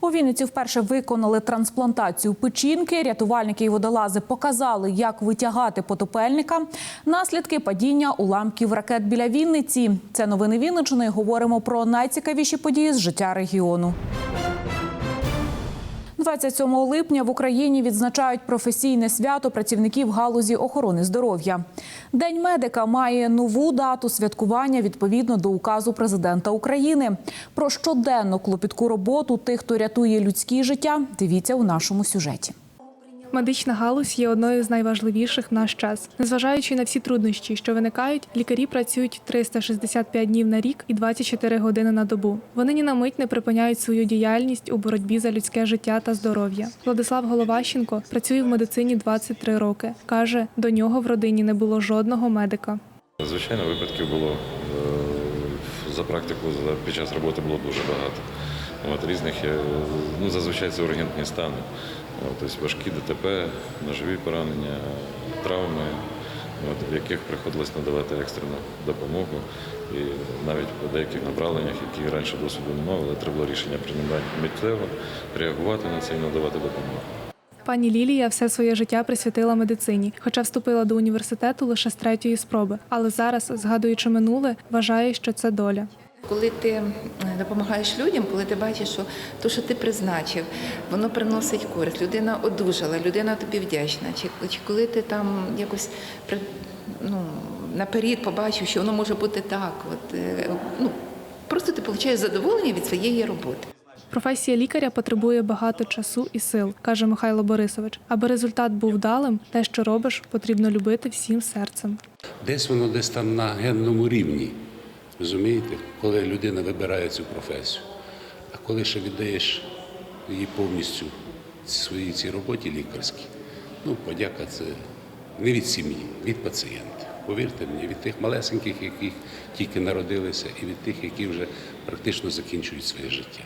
У Вінниці вперше виконали трансплантацію печінки. Рятувальники і водолази показали, як витягати потопельника. Наслідки падіння уламків ракет біля Вінниці. Це новини Вінничини. Говоримо про найцікавіші події з життя регіону. 27 липня в Україні відзначають професійне свято працівників галузі охорони здоров'я. День медика має нову дату святкування відповідно до указу президента України. Про щоденну клопітку роботу тих, хто рятує людські життя, дивіться у нашому сюжеті. Медична галузь є одною з найважливіших в наш час. Незважаючи на всі труднощі, що виникають, лікарі працюють 365 днів на рік і 24 години на добу. Вони ні на мить не припиняють свою діяльність у боротьбі за людське життя та здоров'я. Владислав Головащенко працює в медицині 23 роки. каже, до нього в родині не було жодного медика. Звичайно, випадків було е, за практику під час роботи було дуже багато. От, різних ну, зазвичай це ургентні стани. От, тобто важкі ДТП, ножові поранення, травми, от, в яких приходилось надавати екстрену допомогу. І навіть по деяких направленнях, які раніше досвіду не мали, але треба було рішення приймати миттєво, реагувати на це і надавати допомогу. Пані Лілія все своє життя присвятила медицині, хоча вступила до університету лише з третьої спроби. Але зараз, згадуючи минуле, вважає, що це доля. Коли ти е, допомагаєш людям, коли ти бачиш, що те, що ти призначив, воно приносить користь, людина одужала, людина тобі вдячна. Чи, чи коли ти там якось при- ну, наперед побачив, що воно може бути так, от, е, ну, просто ти отримуєш задоволення від своєї роботи. Професія лікаря потребує багато часу і сил, каже Михайло Борисович. Аби результат був вдалим, те, що робиш, потрібно любити всім серцем. Десь воно десь там на генному рівні. Розумієте, коли людина вибирає цю професію. А коли ще віддаєш її повністю своїй цій роботі лікарській, ну, подяка це не від сім'ї, від пацієнтів. Повірте мені, від тих малесеньких, яких тільки народилися, і від тих, які вже практично закінчують своє життя.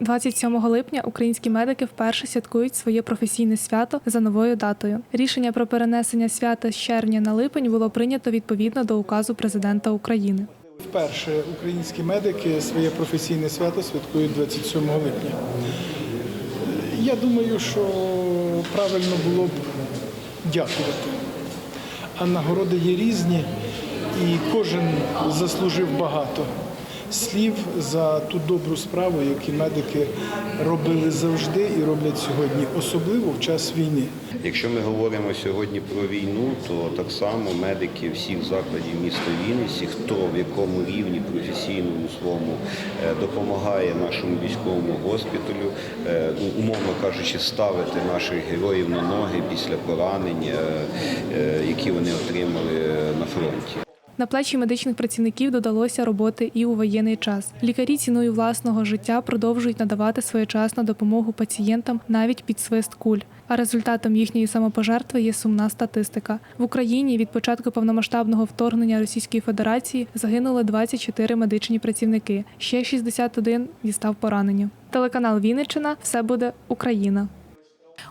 27 липня українські медики вперше святкують своє професійне свято за новою датою. Рішення про перенесення свята з червня на липень було прийнято відповідно до указу президента України. Вперше українські медики своє професійне свято святкують 27 липня. Я думаю, що правильно було б дякувати. А нагороди є різні, і кожен заслужив багато слів за ту добру справу, яку медики робили завжди і роблять сьогодні, особливо в час війни. Якщо ми говоримо сьогодні про війну, то так само медики всіх закладів міста Вінниці, хто в якому рівні професійному своєму е, допомагає нашому військовому госпіталю, е, ну, умовно кажучи, ставити наших героїв на ноги після поранень, е, які вони отримали на фронті. На плечі медичних працівників додалося роботи і у воєнний час. Лікарі ціною власного життя продовжують надавати своєчасну допомогу пацієнтам навіть під свист куль. А результатом їхньої самопожертви є сумна статистика. В Україні від початку повномасштабного вторгнення Російської Федерації загинули 24 медичні працівники. Ще 61 дістав поранення. Телеканал Вінниччина все буде Україна.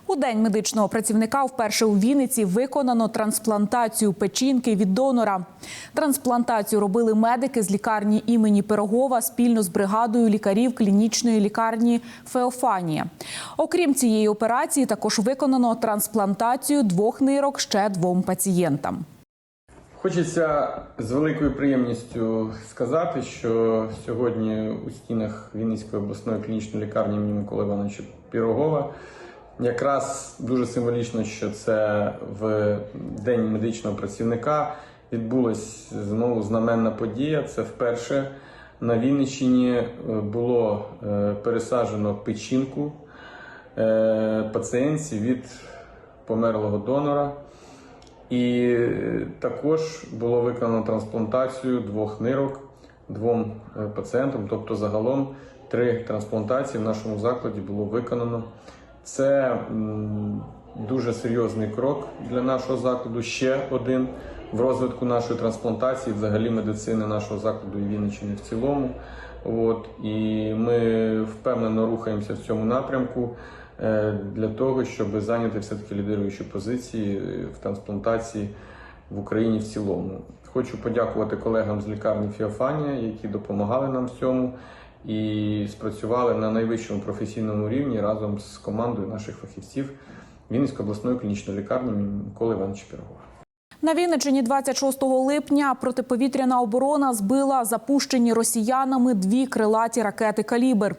У день медичного працівника вперше у Вінниці виконано трансплантацію печінки від донора. Трансплантацію робили медики з лікарні імені Пирогова спільно з бригадою лікарів клінічної лікарні Феофанія. Окрім цієї операції, також виконано трансплантацію двох нирок ще двом пацієнтам. Хочеться з великою приємністю сказати, що сьогодні у стінах Вінницької обласної клінічної лікарні імені Миколи Івановича Пірогова якраз дуже символічно, що це в День медичного працівника відбулась знову знаменна подія. Це вперше на Вінниччині е, було е, пересаджено печінку е, пацієнтів від померлого донора. І також було виконано трансплантацію двох нирок двом пацієнтам, тобто загалом три трансплантації в нашому закладі було виконано. Це дуже серйозний крок для нашого закладу. Ще один в розвитку нашої трансплантації, взагалі медицини нашого закладу і Вінниччини в цілому. От, і ми впевнено рухаємося в цьому напрямку. е, для того, щоб зайняти все-таки лідируючі позиції е, в трансплантації в Україні в цілому. Хочу подякувати колегам з лікарні Фіофанія, які допомагали нам в цьому і спрацювали на найвищому професійному рівні разом з командою наших фахівців Вінницької обласної клінічної лікарні Миколи Івановича Пірогова. На Вінниччині 26 липня протиповітряна оборона збила запущені росіянами дві крилаті ракети «Калібр».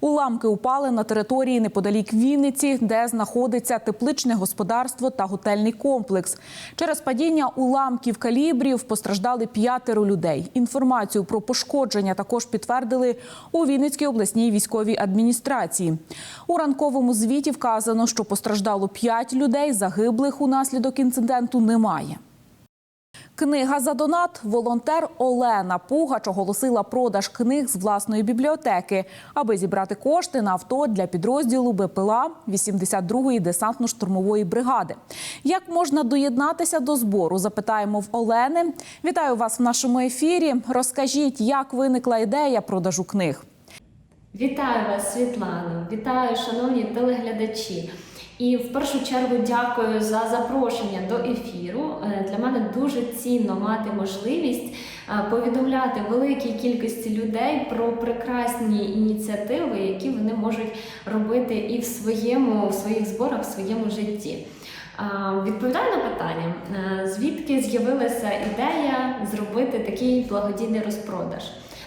Уламки упали на території неподалік Вінниці, де знаходиться тепличне господарство та готельний комплекс. Через падіння уламків калібрів постраждали п'ятеро людей. Інформацію про пошкодження також підтвердили у Вінницькій обласній військовій адміністрації. У ранковому звіті вказано, що постраждало п'ять людей, загиблих унаслідок інциденту немає. Книга за донат волонтер Олена Пугач оголосила продаж книг з власної бібліотеки, аби зібрати кошти на авто для підрозділу БПЛА 82-ї десантно-штурмової бригади. Як можна доєднатися до збору? Запитаємо в Олени. Вітаю вас в нашому ефірі. Розкажіть, як виникла ідея продажу книг. Вітаю вас, Світлано! Вітаю, шановні телеглядачі! І в першу чергу дякую за запрошення до ефіру. Е, Для мене дуже цінно мати можливість е, повідомляти великій кількості людей про прекрасні ініціативи, які вони можуть робити і в своєму в своїх зборах, в своєму житті. Відповідаю на питання, е, звідки з'явилася ідея зробити такий благодійний розпродаж.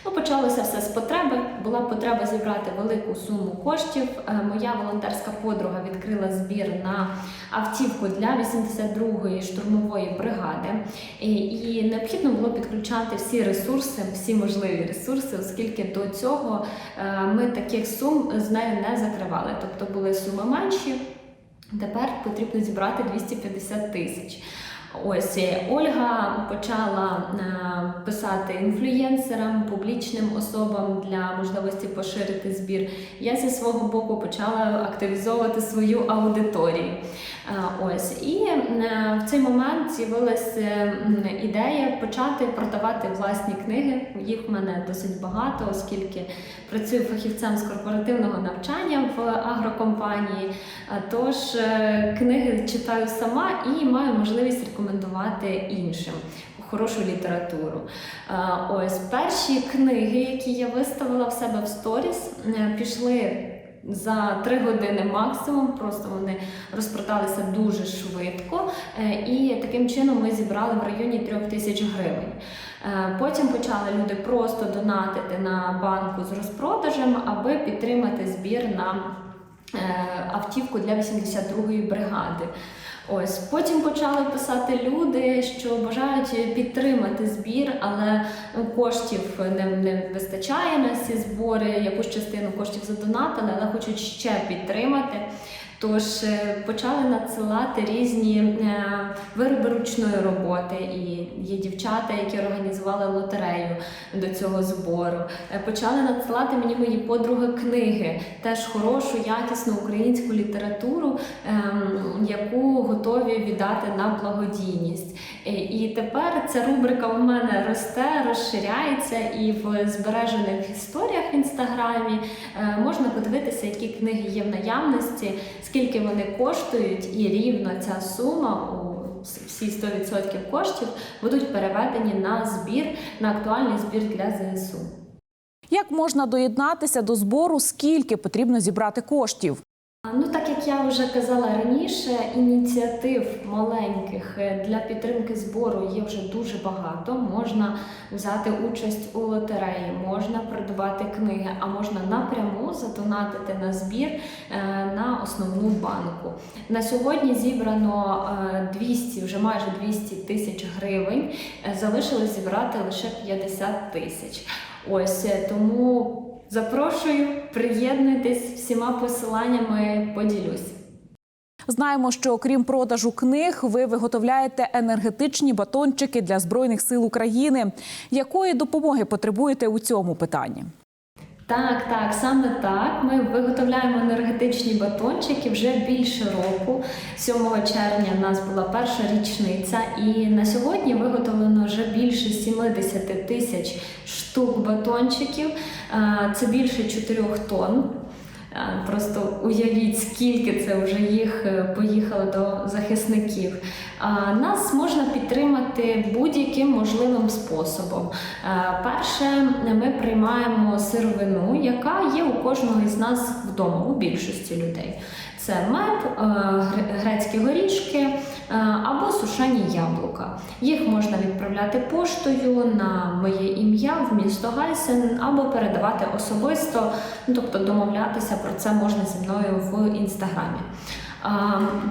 Ну, почалося все з потреби. Була потреба зібрати велику суму коштів. Е, Моя волонтерська подруга відкрила збір на автівку для 82-ї штурмової бригади. І, і необхідно було підключати всі ресурси, всі можливі ресурси, оскільки до цього е, ми таких сум з нею не закривали. Тобто були суми менші. Тепер потрібно зібрати 250 тисяч. Ось Ольга почала е, писати інфлюєнсерам, публічним особам для можливості поширити збір. Я зі свого боку почала активізовувати свою аудиторію. Е, Ось і е, в цей момент з'явилася ідея почати продавати власні книги. Їх в мене досить багато, оскільки працюю фахівцем з корпоративного навчання в агрокомпанії. Тож книги читаю сама і маю можливість іншим хорошу літературу. Е, Ось перші книги, які я виставила в себе в сторіс, е, пішли. За три години максимум, просто вони розпродалися дуже швидко, Е, і таким чином ми зібрали в районі трьох тисяч гривень. Потім почали люди просто донатити на банку з розпродажем, аби підтримати збір на автівку для 82-ї бригади. Ось потім почали писати люди, що бажають підтримати збір, але ну, коштів не, не вистачає на ці збори. Якусь частину коштів задонатили, але хочуть ще підтримати. Тож е, почали надсилати різні е, вироби ручної роботи, і є дівчата, які організували лотерею до цього збору. Е, Почали надсилати мені мої подруги книги, теж хорошу, якісну українську літературу, ем, яку готові віддати на благодійність. І тепер ця рубрика в мене росте, розширяється, і в збережених історіях в інстаграмі можна подивитися, які книги є в наявності, скільки вони коштують, і рівно ця сума у всі 100% коштів будуть переведені на збір, на актуальний збір для ЗСУ. Як можна доєднатися до збору? Скільки потрібно зібрати коштів? Ну, так я вже казала раніше, ініціатив маленьких е, для підтримки збору є вже дуже багато. Можна взяти участь у лотереї, можна придбати книги, а можна напряму задонатити на збір е, на основну банку. На сьогодні зібрано е, 200, вже майже 200 тисяч гривень. Е, Залишилось зібрати лише 50 тисяч. Ось е, тому запрошую, приєднуйтесь всіма посиланнями, поділюсь. Знаємо, що окрім продажу книг, ви виготовляєте енергетичні батончики для збройних сил України. Якої допомоги потребуєте у цьому питанні? Так, так, саме так. Ми виготовляємо енергетичні батончики вже більше року. 7 червня у нас була перша річниця, і на сьогодні виготовлено вже більше 70 тисяч штук батончиків. Це більше 4 тонн. Просто уявіть, скільки це вже їх е, поїхало до захисників. Нас можна підтримати будь-яким можливим способом. Перше, ми приймаємо сировину, яка є у кожного із нас вдома, у більшості людей. Це мед, е, грецькі горішки е, або сушені яблука. Їх можна відправляти поштою на моє ім'я в місто Гайсен або передавати особисто, ну, тобто домовлятися про це можна зі мною в інстаграмі.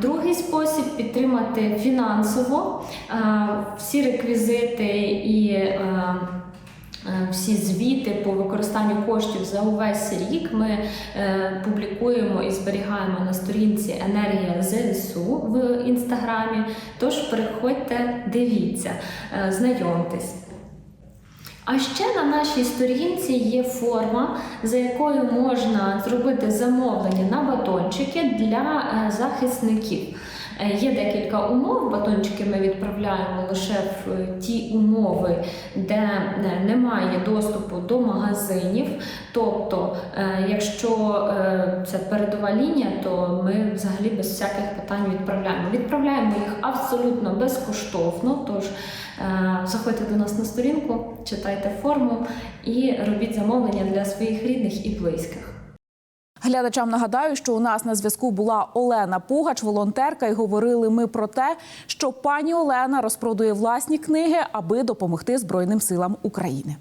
Другий спосіб підтримати фінансово всі реквізити і е, е, всі звіти по використанню коштів за увесь рік ми е, публікуємо і зберігаємо на сторінці Енергія ЗСУ в інстаграмі. Тож переходьте, дивіться, е, знайомтесь. А ще на нашій сторінці є форма, за якою можна зробити замовлення на батончики для е, захисників. Е, Є декілька умов. Батончики ми відправляємо лише в е, ті умови, де е, немає доступу до магазинів. Тобто, якщо це передова лінія, то ми взагалі без всяких питань відправляємо. Відправляємо їх абсолютно безкоштовно. Тож заходьте до нас на сторінку, читайте форму і робіть замовлення для своїх рідних і близьких. Глядачам нагадаю, що у нас на зв'язку була Олена Пугач, волонтерка, і говорили ми про те, що пані Олена розпродує власні книги, аби допомогти Збройним силам України.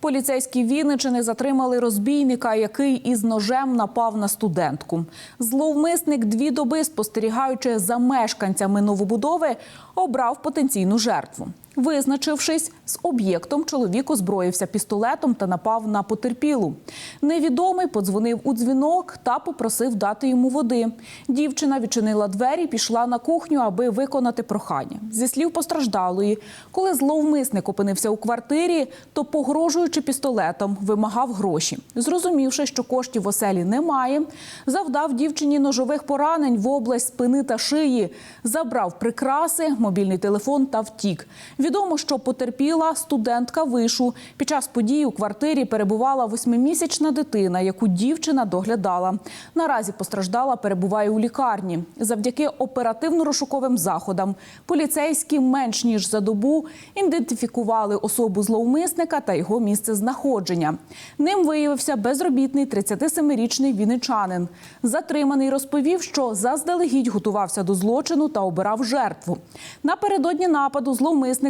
Поліцейські Вінничини затримали розбійника, який із ножем напав на студентку. Зловмисник дві доби, спостерігаючи за мешканцями новобудови, обрав потенційну жертву. Визначившись з об'єктом, чоловік озброївся пістолетом та напав на потерпілу. Невідомий подзвонив у дзвінок та попросив дати йому води. Дівчина відчинила двері, пішла на кухню, аби виконати прохання. Зі слів постраждалої, коли зловмисник опинився у квартирі, то погрожуючи пістолетом, вимагав гроші. Зрозумівши, що коштів в оселі немає, завдав дівчині ножових поранень в область спини та шиї, забрав прикраси, мобільний телефон та втік. Відомо, що потерпіла студентка вишу. Під час події у квартирі перебувала восьмимісячна дитина, яку дівчина доглядала. Наразі постраждала, перебуває у лікарні. Завдяки оперативно-розшуковим заходам поліцейські менш ніж за добу ідентифікували особу зловмисника та його місце знаходження. Ним виявився безробітний 37-річний вінничанин. Затриманий розповів, що заздалегідь готувався до злочину та обирав жертву. Напередодні нападу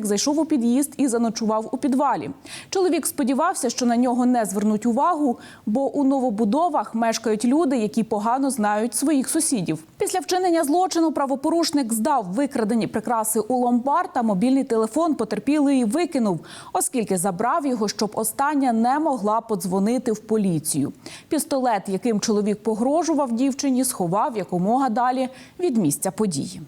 зловмисник зайшов у під'їзд і заночував у підвалі. Чоловік сподівався, що на нього не звернуть увагу, бо у новобудовах мешкають люди, які погано знають своїх сусідів. Після вчинення злочину правопорушник здав викрадені прикраси у ломбард та мобільний телефон потерпілий викинув, оскільки забрав його, щоб остання не могла подзвонити в поліцію. Пістолет, яким чоловік погрожував дівчині, сховав якомога далі від місця події.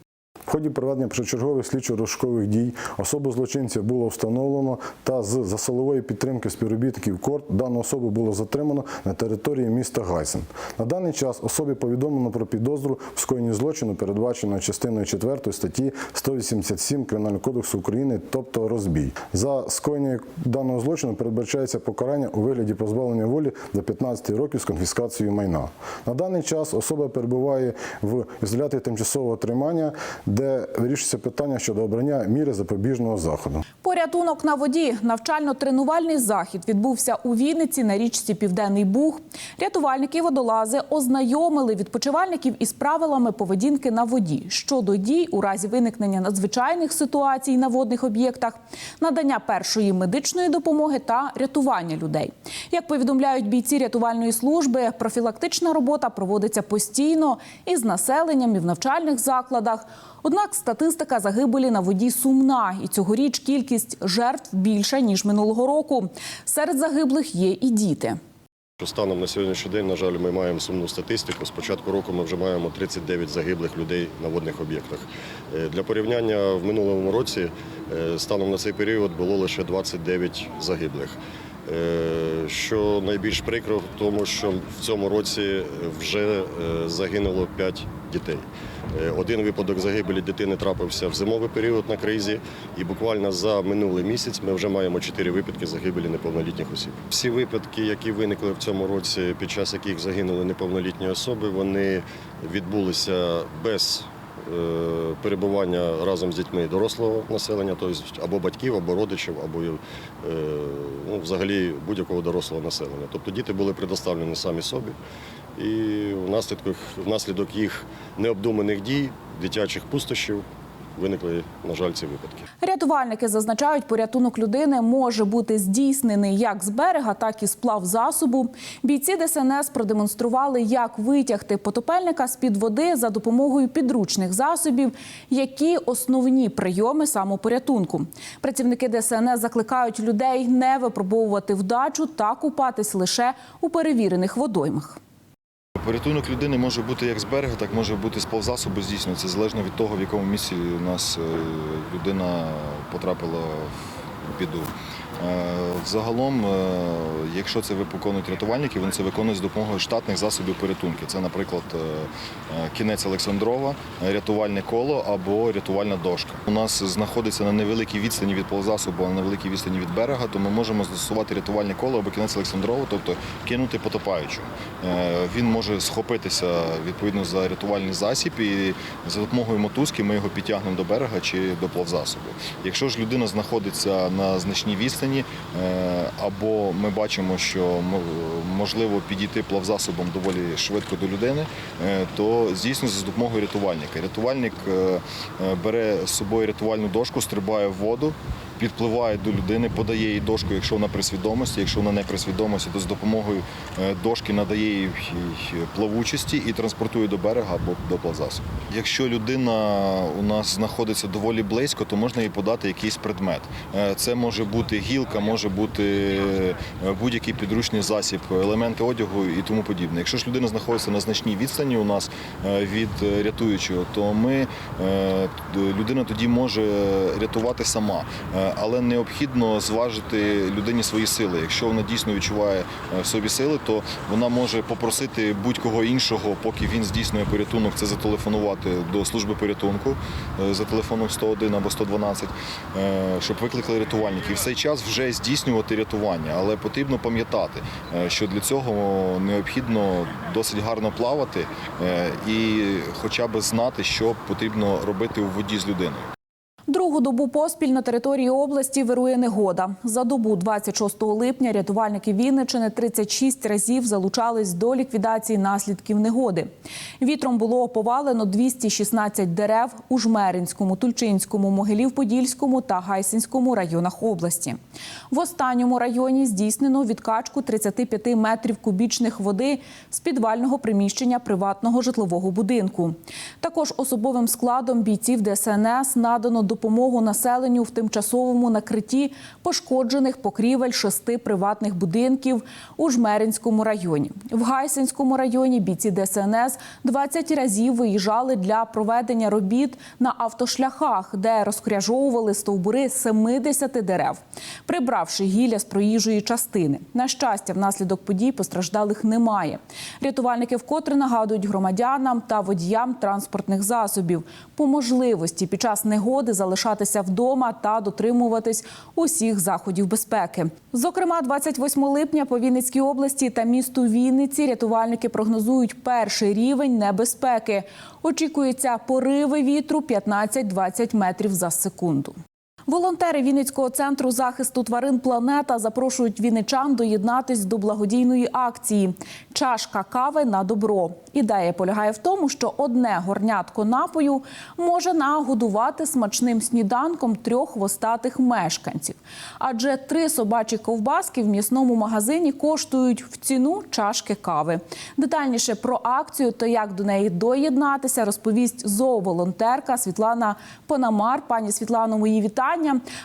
В ході проведення першочергових слідчо-розшукових дій особу злочинця було встановлено та з за силової підтримки співробітників КОРТ дану особу було затримано на території міста Гайсен. На даний час особі повідомлено про підозру в скоєнні злочину, передбаченого частиною 4 статті 187 Кримінального кодексу України, тобто розбій. За скоєння даного злочину передбачається покарання у вигляді позбавлення волі до 15 років з конфіскацією майна. На даний час особа перебуває в ізоляторі тимчасового тримання, де вирішується питання щодо обрання міри запобіжного заходу. Порятунок на воді. Навчально-тренувальний захід відбувся у Вінниці на річці Південний Буг. Рятувальники водолази ознайомили відпочивальників із правилами поведінки на воді щодо дій у разі виникнення надзвичайних ситуацій на водних об'єктах, надання першої медичної допомоги та рятування людей. Як повідомляють бійці рятувальної служби, профілактична робота проводиться постійно із населенням і в навчальних закладах. Однак статистика загибелі на воді сумна, і цьогоріч кількість жертв більша ніж минулого року. Серед загиблих є і діти. Станом на сьогоднішній день, на жаль, ми маємо сумну статистику. З початку року ми вже маємо 39 загиблих людей на водних об'єктах. Е, Для порівняння в минулому році е, станом на цей період було лише 29 загиблих. Е, Що найбільш прикро в тому, що в цьому році вже загинуло 5 дітей. Е, Один випадок загибелі дитини трапився в зимовий період на кризі, і буквально за минулий місяць ми вже маємо 4 випадки загибелі неповнолітніх осіб. Всі випадки, які виникли в цьому році, під час яких загинули неповнолітні особи, вони відбулися без е, перебування разом з дітьми дорослого населення, тобто або батьків, або родичів, або е, ну, взагалі будь-якого дорослого населення. Тобто діти були предоставлені самі собі, і внаслідок, внаслідок їх необдуманих дій, дитячих пустощів, виникли, на жаль, ці випадки. Рятувальники зазначають, порятунок людини може бути здійснений як з берега, так і з плав засобу. Бійці ДСНС продемонстрували, як витягти потопельника з під води за допомогою підручних засобів, які основні прийоми самопорятунку. Працівники ДСНС закликають людей не випробовувати вдачу та купатись лише у перевірених водоймах. Порятунок людини може бути як з берега, так може бути з плавзасобу здійснюється, залежно від того, в якому місці у нас е, людина потрапила в біду. Е, Загалом, е, якщо це виконують рятувальники, вони це виконують з допомогою штатних засобів порятунки. Це, наприклад, е, кінець Олександрова, рятувальне коло або рятувальна дошка. У нас знаходиться на невеликій відстані від плавзасобу, а на невеликій відстані від берега, то ми можемо застосувати рятувальне коло або кінець Олександрова, тобто кинути потопаючу. Він може схопитися відповідно за рятувальний засіб і за допомогою мотузки ми його підтягнемо до берега чи до плавзасобу. Якщо ж людина знаходиться на значній відстані, е, або ми бачимо, що можливо підійти плавзасобом доволі швидко до людини, е, то здійснюється за допомогою рятувальника. Рятувальник е, бере з собою рятувальну дошку, стрибає в воду. Підпливає до людини, подає їй дошку, якщо вона при свідомості, якщо вона не при свідомості, то з допомогою е, дошки надає їй плавучості і транспортує до берега або до плавзасобу. Якщо людина у нас знаходиться доволі близько, то можна їй подати якийсь предмет. Е, Це може бути гілка, може бути е, будь-який підручний засіб, елементи одягу і тому подібне. Якщо ж людина знаходиться на значній відстані у нас від рятуючого, то ми людина тоді може рятувати сама. Е, Але необхідно зважити людині свої сили. Якщо вона дійсно відчуває е, в собі сили, то вона може попросити будь-кого іншого, поки він здійснює порятунок, це зателефонувати до служби порятунку е, за телефоном 101 або 112, е, щоб викликали рятувальників. В цей час вже здійснювати рятування. Але потрібно пам'ятати, що для цього необхідно досить гарно плавати і хоча б знати, що потрібно робити у воді з людиною. Другу добу поспіль на території області вирує негода. За добу 26 липня рятувальники Вінничини 36 разів залучались до ліквідації наслідків негоди. Вітром було повалено 216 дерев у Жмеринському, Тульчинському, Могилів-Подільському та Гайсинському районах області. В останньому районі здійснено відкачку 35 метрів кубічних води з підвального приміщення приватного житлового будинку. Також особовим складом бійців ДСНС надано допомогу населенню в тимчасовому накритті пошкоджених покрівель шести приватних будинків у Жмеринському районі. В Гайсинському районі бійці ДСНС 20 разів виїжджали для проведення робіт на автошляхах, де розкряжовували стовбури 70 дерев, прибравши гілля з проїжджої частини. На щастя, внаслідок подій постраждалих немає. Рятувальники вкотре нагадують громадянам та водіям транспортних засобів по можливості під час негоди залишатися вдома та дотримуватись усіх заходів безпеки. Зокрема, 28 липня по Вінницькій області та місту Вінниці рятувальники прогнозують перший рівень небезпеки. Очікується пориви вітру 15-20 метрів за секунду. Волонтери Вінницького центру захисту тварин Планета запрошують вінничан доєднатись до благодійної акції Чашка кави на добро. Ідея полягає в тому, що одне горнятко напою може нагодувати смачним сніданком трьох хвостатих мешканців. Адже три собачі ковбаски в м'ясному магазині коштують в ціну чашки кави. Детальніше про акцію та як до неї доєднатися, розповість зооволонтерка Світлана Панамар. Пані Світлано, мої вітання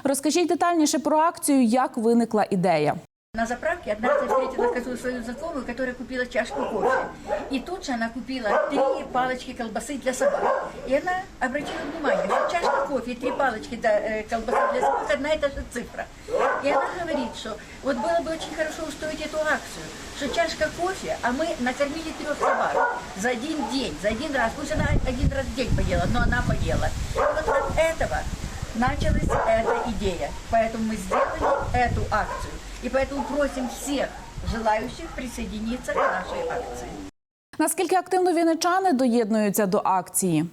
Розкажіть детальніше про акцію, як виникла ідея. На заправке однажды встретила козу свою знакомую, которая купила чашку кофе. И тут же она купила три палочки колбасы для собак. И она обратила внимание, что чашка кофе и три палочки да, э, колбасы для собак одна и та же цифра. И она говорит, что вот было бы очень хорошо устроить эту акцию, что чашка кофе, а мы накормили трех собак за один день, за один раз. Пусть она один раз в день поела, но она поела. И вот от этого началась эта идея. Поэтому мы сделали эту акцию. И поэтому просим всех желающих присоединиться к нашей акции. Наскільки активно вінничани доєднуються до акції?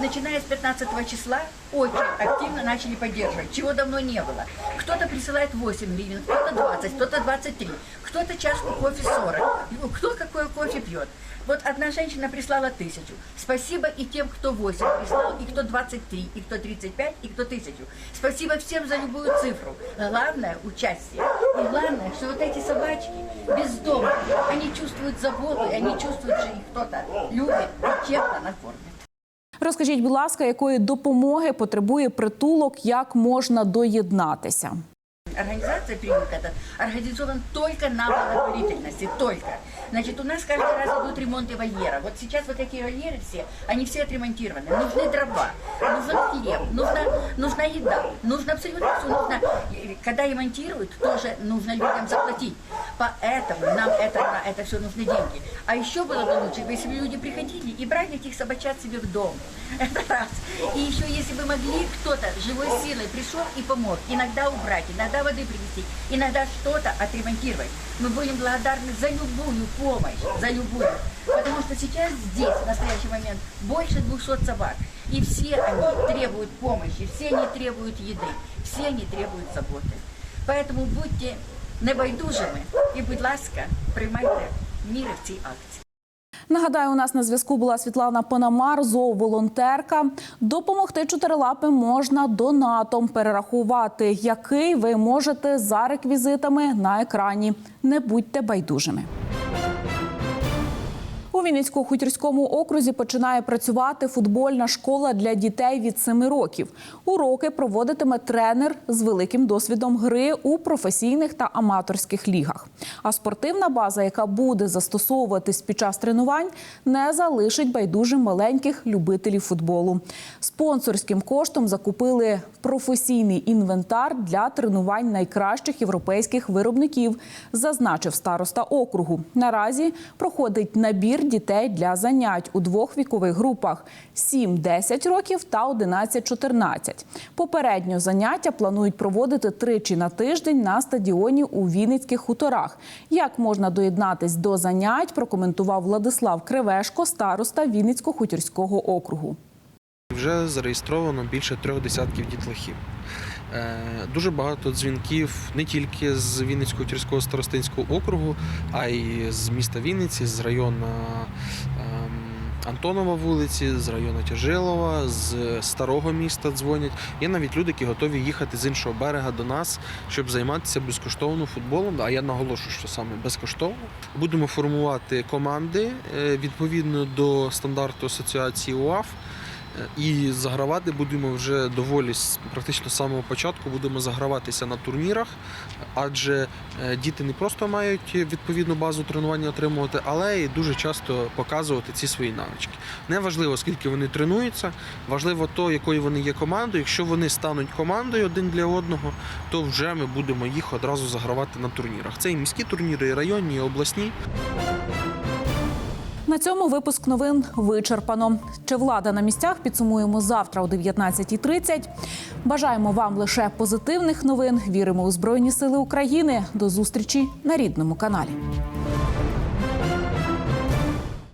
Начиная с 15 числа очень активно начали поддерживать, чего давно не было. Кто-то присылает 8 гривен, кто-то 20, кто-то 23, кто-то чашку кофе 40, Ну, кто какой кофе пьет. Вот одна женщина прислала тысячу. Спасибо и тем, кто 8 прислал, и кто 23, и кто 35, и кто тысячу. Спасибо всем за любую цифру. Главное – участие. И главное, что вот эти собачки бездомные, они чувствуют заботу, и они чувствуют, что их кто-то любит и чем-то накормит. Розкажіть, будь ласка, якої допомоги потребує притулок, як можна доєднатися? Организация приют этот организован только на благотворительности, только. Значит, у нас каждый раз идут ремонты вольера. Вот сейчас вот такие вольеры все, они все отремонтированы. Нужны дрова, нужен хлеб, нужна, нужна еда, нужно абсолютно все. Нужно, когда ремонтируют, тоже нужно людям заплатить. Поэтому нам это, на это все нужны деньги. А еще было бы лучше, если бы люди приходили и брали этих собачат себе в дом. Это раз. И еще если бы могли кто-то живой силой пришел и помог. Иногда убрать, иногда воды принести, иногда что-то отремонтировать. Мы будем благодарны за любую помощь, за любую. Потому что сейчас здесь, в настоящий момент, больше 200 собак. И все они требуют помощи, все они требуют еды, все они требуют заботы. Поэтому будьте небайдужими і, будь ласка, приймайте міри в цій акції. Нагадаю, у нас на зв'язку була Світлана Пономар, зооволонтерка. Допомогти чотирилапим можна донатом перерахувати, який ви можете за реквізитами на екрані. Не будьте байдужими. Вінницько-Хутірському окрузі починає працювати футбольна школа для дітей від 7 років. Уроки проводитиме тренер з великим досвідом гри у професійних та аматорських лігах. А спортивна база, яка буде застосовуватись під час тренувань, не залишить байдужим маленьких любителів футболу. Спонсорським коштом закупили професійний інвентар для тренувань найкращих європейських виробників, зазначив староста округу. Наразі проходить набір дітей для занять у двох вікових групах: 7-10 років та 11-14. Попередньо заняття планують проводити тричі на тиждень на стадіоні у Вінницьких хуторах. Як можна доєднатись до занять, прокоментував Владислав Кривешко, староста Вінницько-Хутірського округу. Вже зареєстровано більше трьох десятків дітлахів. Е, Дуже багато дзвінків не тільки з Вінницького тірського старостинського округу, а й з міста Вінниці, з району ем, Антонова вулиці, з району Тяжилова, з старого міста дзвонять. Є навіть люди, які готові їхати з іншого берега до нас, щоб займатися безкоштовно футболом. А я наголошую, що саме безкоштовно. Будемо формувати команди е, відповідно до стандарту асоціації УАФ. Е, І загравати будемо вже доволі практично з самого початку. Будемо заграватися на турнірах, адже е, діти не просто мають відповідну базу тренування отримувати, але й дуже часто показувати ці свої навички. Неважливо, скільки вони тренуються, важливо то, якою вони є командою. Якщо вони стануть командою один для одного, то вже ми будемо їх одразу загравати на турнірах. Це і міські турніри, і районні, і обласні. На цьому випуск новин вичерпано. Чи влада на місцях підсумуємо завтра о 19.30. Бажаємо вам лише позитивних новин. Віримо у Збройні Сили України. До зустрічі на рідному каналі.